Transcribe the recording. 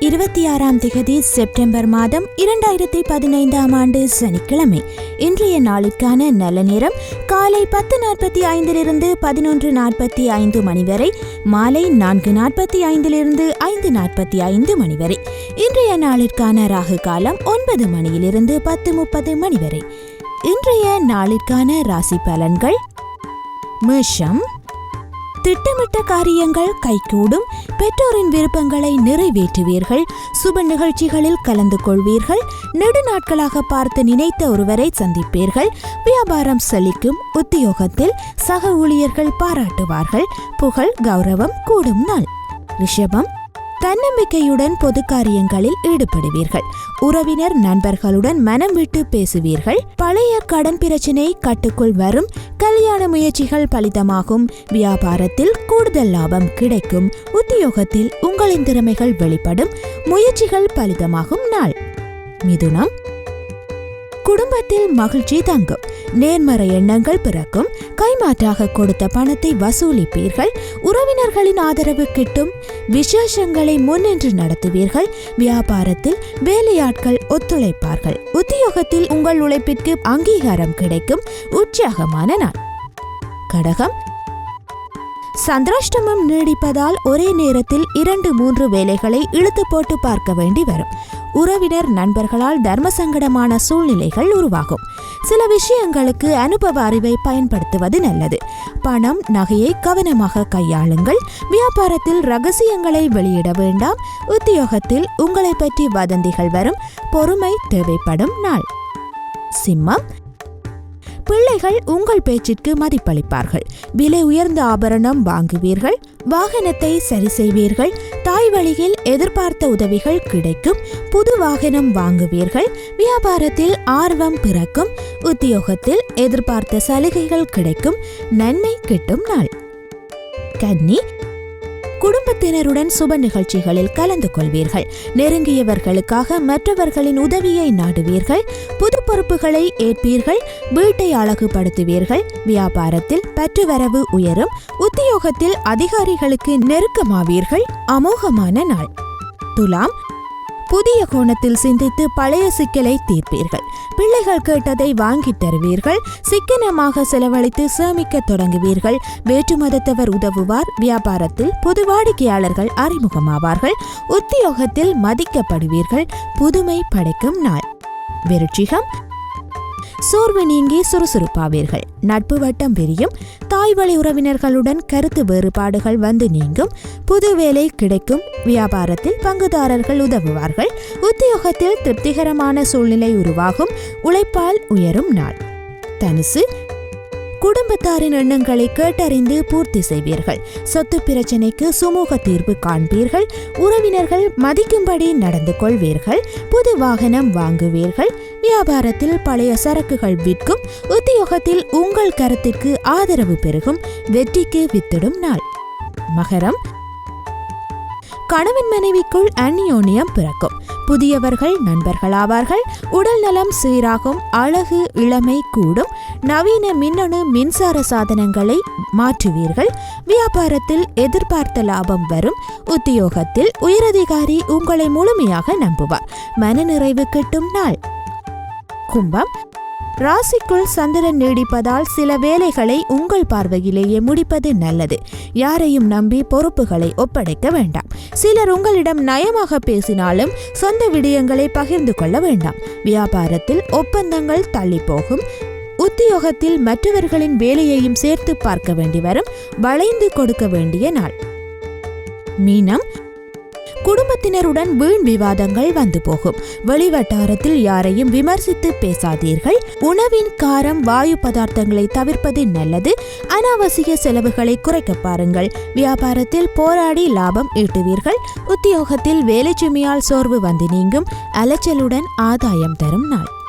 இருபத்தி ஆறாம் திகதி செப்டம்பர் மாதம் இரண்டாயிரத்தி பதினைந்தாம் ஆண்டு சனிக்கிழமை. இன்றைய நாளுக்கான நல்ல நேரம் காலை பத்து நாற்பத்தி ஐந்திலிருந்து பதினொன்று நாற்பத்தி ஐந்து மணி வரை மாலை நான்கு நாற்பத்தி ஐந்திலிருந்து ஐந்து நாற்பத்தி ஐந்து மணி வரை. இன்றைய நாளிற்கான ராகு காலம் ஒன்பது மணியிலிருந்து பத்து முப்பது மணி வரை. இன்றைய நாளிற்கான ராசி பலன்கள் மேஷம் திட்டமிட்ட காரியங்கள் கைகூடும். பெற்றோரின் விருப்பங்களை நிறைவேற்றுவீர்கள். சுப நிகழ்ச்சிகளில் கலந்து கொள்வீர்கள். நெடுநாட்களாக பார்த்து நினைத்த ஒருவரை சந்திப்பீர்கள். வியாபாரம் செழிக்கும். உத்தியோகத்தில் சக ஊழியர்கள் பாராட்டுவார்கள். புகழ் கௌரவம் கூடும் நாள். ரிஷபம் தன்னம்பிக்கையுடன் பொது காரியங்களில் ஈடுபடுவீர்கள். உறவினர் நண்பர்களுடன் மனம் விட்டு பேசுவீர்கள். பழைய கடன் பிரச்சினை கட்டுக்குள் வரும். கல்யாண முயற்சிகள் பலிதமாகும். வியாபாரத்தில் கூடுதல் லாபம் கிடைக்கும். உத்தியோகத்தில் உங்களின் திறமைகள் வெளிப்படும். முயற்சிகள் பலிதமாகும் நாள். மிதுனம். குடும்பத்தில் மகிழ்ச்சி தங்கும். நேர்மறை எண்ணங்கள் பிறக்கும். கைமாற்றாக கொடுத்த பணத்தை வசூலிப்பீர்கள். உறவினர்களின் ஆதரவு கிட்டும். விசேஷங்களை முன்னின்று நடத்துவீர்கள். வியாபாரத்தில் வேலையாட்கள் ஒத்துழைப்பார்கள். உத்தியோகத்தில் உங்கள் உழைப்பிற்கு அங்கீகாரம் கிடைக்கும். உற்சாகமான நாள். கடகம். சந்திராஷ்டமம் நீடிப்பதால் ஒரே நேரத்தில் இரண்டு மூன்று வேலைகளை இழுத்து போட்டு பார்க்க வேண்டி வரும். உறவினர் நண்பர்களால் தர்ம சங்கடமான சூழ்நிலைகள் உருவாகும். சில விஷயங்களுக்கு அனுபவ அறிவை பயன்படுத்துவது நல்லது. பணம் நகையை கவனமாக கையாளுங்கள். வியாபாரத்தில் ரகசியங்களை வெளியிட வேண்டாம். உத்தியோகத்தில் உங்களை பற்றி வதந்திகள் வரும். பொறுமை தேவைப்படும் நாள். சிம்மம் பிள்ளைகள் உங்கள் பேச்சிற்கு மதிப்பளிப்பார்கள். விலை உயர்ந்த ஆபரணம் வாங்குவீர்கள் வாகனத்தை சரி செய்வீர்கள் தாய் வழியில் எதிர்பார்த்த உதவிகள் கிடைக்கும் புது வாகனம் வாங்குவீர்கள் வியாபாரத்தில் ஆர்வம் பிறக்கும் உத்தியோகத்தில் எதிர்பார்த்த சலுகைகள் கிடைக்கும் நன்மை கிட்டும் நாள். கன்னி குடும்பத்தினருடன் சுப நிகழ்ச்சிகளில் கலந்து கொள்வீர்கள். நெருங்கியவர்களுக்காக மற்றவர்களின் உதவியை நாடுவீர்கள். புது பொறுப்புகளை ஏற்பீர்கள். வீட்டை அழகுபடுத்துவீர்கள். வியாபாரத்தில் பற்றுவரவு உயரும். உத்தியோகத்தில் அதிகாரிகளுக்கு நெருக்கமாவீர்கள். அமோகமான நாள். துலாம் புதிய கோணத்தில் சிந்தித்து பழைய சிக்கலை தீர்ப்பீர்கள். பிள்ளைகள் கேட்டதை வாங்கித் தருவீர்கள். சிக்கனமாக செலவழித்து சேமிக்க தொடங்குவீர்கள். வேற்று மதத்தவர் உதவுவார். வியாபாரத்தில் பொது வாடிக்கையாளர்கள் அறிமுகமாவார்கள். உத்தியோகத்தில் மதிக்கப்படுவீர்கள். புதுமை படைக்கும் நாள். விருட்சிகம் சோர்வு நீங்கி சுறுசுறுப்பாவீர்கள். நட்பு வட்டம் விரியும் தாய் வழி உறவினர்களுடன் கருத்து வேறுபாடுகள் வந்து நீங்கும். புது வேலை கிடைக்கும். வியாபாரத்தில் பங்குதாரர்கள் உதவுவார்கள். உத்தியோகத்தில் திருப்திகரமான சூழ்நிலை உருவாகும். உழைப்பால் உயரும் நாள். தனுசு குடும்பத்தாரின் எண்ணங்களை கேட்டறிந்து பூர்த்தி செய்வீர்கள். சொத்து பிரச்சனைக்கு சுமூக தீர்வு காண்பீர்கள். உறவினர்கள் மதிக்கும்படி நடந்து கொள்வீர்கள். புது வாகனம் வாங்குவீர்கள். வியாபாரத்தில் பழைய சரக்குகள் விற்கும். உத்தியோகத்தில் உங்கள் கருத்திற்கு ஆதரவு பெருகும். வெற்றிக்கு வித்திடும் நாள். மகரம் கணவன் மனைவிக்குள் அந்நியோன்யம் பிறக்கும். புதியவர்கள் நண்பர்களாவார்கள். உடல் நலம் சீராகும். அழகு இளமை கூடும். நவீன மின்னணு மின்சார சாதனங்களை மாற்றுவீர்கள். வியாபாரத்தில் எதிர்பார்த்த லாபம் வரும். உத்தியோகத்தில் உயரதிகாரி உங்களை முழுமையாக நம்புவார். மனநிறைவு கிட்டும் நாள். கும்பம். ராசிக்குள் சந்திரன் நீடிப்பதால் சில வேலைகளை உங்கள் பார்வையிலேயே முடிப்பது நல்லது. யாரையும் நம்பி பொறுப்புகளை ஒப்படைக்க வேண்டாம். சிலர் உங்களிடம் நயமாக பேசினாலும் சொந்த விடயங்களை பகிர்ந்து கொள்ள வேண்டாம். வியாபாரத்தில் ஒப்பந்தங்கள் தள்ளி போகும் உத்தியோகத்தில் மற்றவர்களின் வேலையையும் சேர்த்து பார்க்க வேண்டி வரும். வளைந்து கொடுக்க வேண்டிய நாள். மீனம் குடும்பத்தினருடன் வீண் விவாதங்கள் வந்து போகும். வெளிவட்டாரத்தில் யாரையும் விமர்சித்து பேசாதீர்கள். உணவின் காரம் வாயு பதார்த்தங்களை தவிர்ப்பது நல்லது. அனாவசிய செலவுகளை குறைக்க பாருங்கள். வியாபாரத்தில் போராடி லாபம் ஈட்டுவீர்கள். உத்தியோகத்தில் வேலைச்சுமையால் சோர்வு வந்து நீங்கும். அலைச்சலுடன் ஆதாயம் தரும் நாள்.